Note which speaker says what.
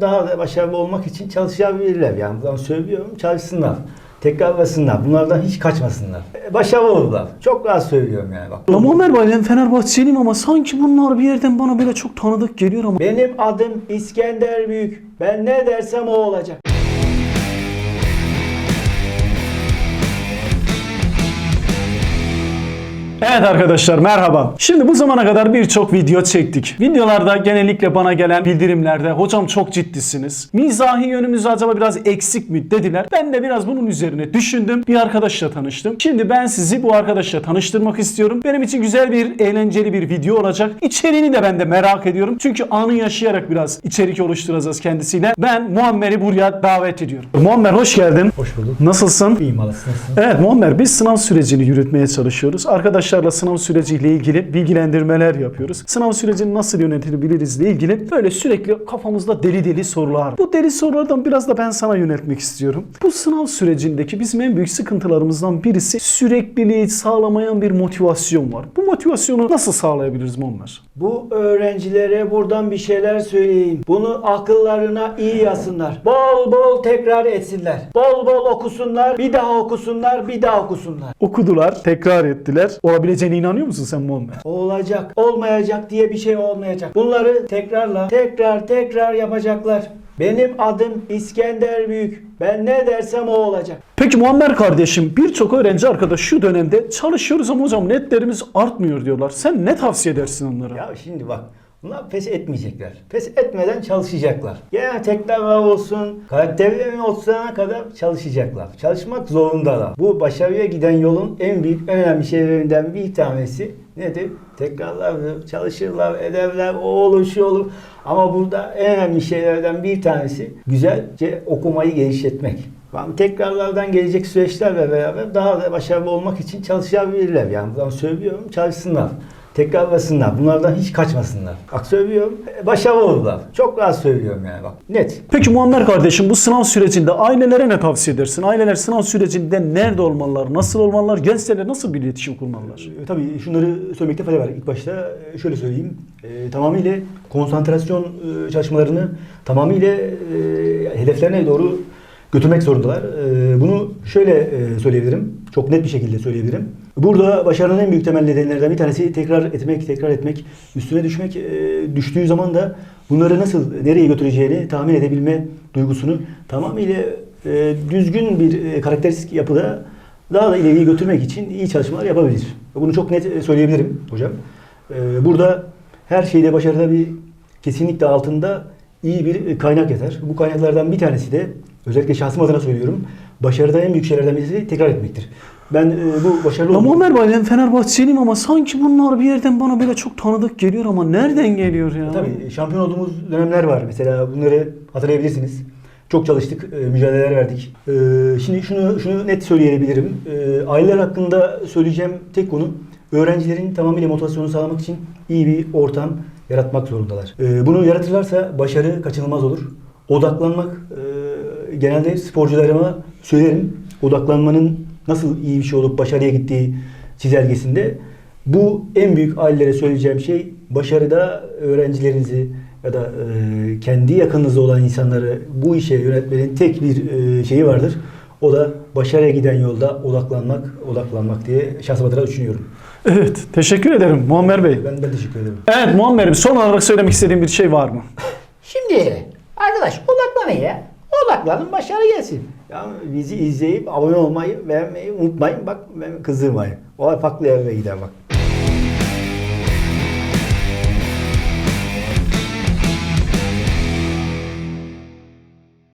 Speaker 1: Daha da başarılı olmak için çalışabilirler. Yani buradan söylüyorum çalışsınlar. Tekrarlasınlar. Bunlardan hiç kaçmasınlar. E, Başarılı olurlar. Çok rahat söylüyorum yani bak.
Speaker 2: Bey ben Fenerbahçeliyim ama sanki bunlar bir yerden bana böyle çok tanıdık geliyor ama.
Speaker 1: Benim adım İskender Büyük. Ben ne dersem o olacak.
Speaker 2: Evet arkadaşlar merhaba. Şimdi bu zamana kadar birçok video çektik. Videolarda genellikle bana gelen bildirimlerde hocam çok ciddisiniz. Mizahi yönümüz acaba biraz eksik mi dediler. Ben de biraz bunun üzerine düşündüm. Bir arkadaşla tanıştım. Şimdi ben sizi bu arkadaşla tanıştırmak istiyorum. Benim için güzel bir, eğlenceli bir video olacak. İçeriğini de ben de merak ediyorum. Çünkü anı yaşayarak biraz içerik oluşturacağız kendisiyle. Ben Muammer'i buraya davet ediyorum. Muammer hoş geldin.
Speaker 1: Hoş bulduk.
Speaker 2: Nasılsın?
Speaker 1: İyiyim nasılsın?
Speaker 2: Evet Muammer biz sınav sürecini yürütmeye çalışıyoruz. Arkadaşlarla sınav süreciyle ilgili bilgilendirmeler yapıyoruz. Sınav sürecini nasıl yönetilebiliriz ile ilgili böyle sürekli kafamızda deli deli sorular. Bu deli sorulardan biraz da ben sana yöneltmek istiyorum. Bu sınav sürecindeki bizim en büyük sıkıntılarımızdan birisi sürekliliği sağlamayan bir motivasyon var. Bu motivasyonu nasıl sağlayabiliriz Muammer?
Speaker 1: Bu öğrencilere buradan bir şeyler söyleyeyim. Bunu akıllarına iyi yazsınlar. Bol bol tekrar etsinler. Bol bol okusunlar. Bir daha okusunlar. Bir daha okusunlar.
Speaker 2: Okudular, tekrar ettiler. Olabileceğine inanıyor musun sen Muammer?
Speaker 1: Olacak, olmayacak diye bir şey olmayacak. Bunları tekrarla, tekrar tekrar yapacaklar. Benim adım İskender Büyük. Ben ne dersem o olacak.
Speaker 2: Peki Muammer kardeşim birçok öğrenci arkadaş şu dönemde çalışıyoruz ama hocam netlerimiz artmıyor diyorlar. Sen ne tavsiye edersin onlara?
Speaker 1: Ya şimdi bak Bunlar pes etmeyecekler. Pes etmeden çalışacaklar. Yani tekrarlar olsun, karakterleri olsana kadar çalışacaklar. Çalışmak zorundalar. Bu başarıya giden yolun en büyük, en önemli şeylerinden bir tanesi nedir? Tekrarlardır, çalışırlar, ederler, o olur, şu olur. Ama burada en önemli şeylerden bir tanesi güzelce okumayı geliştirmek. Tekrarlardan gelecek süreçlerle beraber daha da başarılı olmak için çalışabilirler. Yani buradan söylüyorum çalışsınlar. Tekrarlasınlar. Bunlardan hiç kaçmasınlar. Bak söylüyorum. Başarılı olurlar. Çok rahat söylüyorum yani bak. Net.
Speaker 2: Peki Muammer kardeşim bu sınav sürecinde ailelere ne tavsiye edersin? Aileler sınav sürecinde nerede olmalılar, nasıl olmalılar, gençlerle nasıl bir iletişim kurmalılar?
Speaker 1: E, Tabii şunları söylemekte fayda var. İlk başta e, şöyle söyleyeyim. E, tamamıyla konsantrasyon e, çalışmalarını tamamıyla e, hedeflerine doğru götürmek zorundalar. E, bunu şöyle e, söyleyebilirim. Çok net bir şekilde söyleyebilirim. Burada başarının en büyük temel nedenlerden bir tanesi tekrar etmek, tekrar etmek, üstüne düşmek. E, düştüğü zaman da bunları nasıl, nereye götüreceğini tahmin edebilme duygusunu tamamıyla e, düzgün bir e, karakteristik yapıda daha da ileriye götürmek için iyi çalışmalar yapabilir. Bunu çok net söyleyebilirim hocam. E, Burada her şeyde başarıda bir kesinlikle altında iyi bir kaynak yatar. Bu kaynaklardan bir tanesi de özellikle şahsım adına söylüyorum. Başarıda en büyük şeylerden birisi tekrar etmektir. Ben e, bu başarılı
Speaker 2: Ya
Speaker 1: olduğum-
Speaker 2: Muammer Bey ben Fenerbahçeliyim ama sanki bunlar bir yerden bana böyle çok tanıdık geliyor ama nereden geliyor ya?
Speaker 1: Tabii şampiyon olduğumuz dönemler var. Mesela bunları hatırlayabilirsiniz. Çok çalıştık, e, mücadeleler verdik. E, Şimdi şunu şunu net söyleyebilirim. E, Aileler hakkında söyleyeceğim tek konu öğrencilerin tamamıyla motivasyonu sağlamak için iyi bir ortam yaratmak zorundalar. E, Bunu yaratırlarsa başarı kaçınılmaz olur. Odaklanmak e, genelde sporcularıma söylerim. Odaklanmanın nasıl iyi bir şey olup başarıya gittiği çizelgesinde bu en büyük ailelere söyleyeceğim şey başarıda öğrencilerinizi ya da e, kendi yakınınızda olan insanları bu işe yönetmenin tek bir e, şeyi vardır. O da başarıya giden yolda odaklanmak, odaklanmak diye şahsım adına düşünüyorum.
Speaker 2: Evet teşekkür ederim Muammer Bey.
Speaker 1: Ben, ben teşekkür ederim.
Speaker 2: Evet Muammer'im son olarak söylemek istediğim bir şey var mı?
Speaker 1: Şimdi arkadaş odaklanın ya. Odaklanın başarı gelsin. Ya bizi izleyip abone olmayı, beğenmeyi unutmayın. Bak ben kızdırmayın. Olay farklı yerlere gider bak.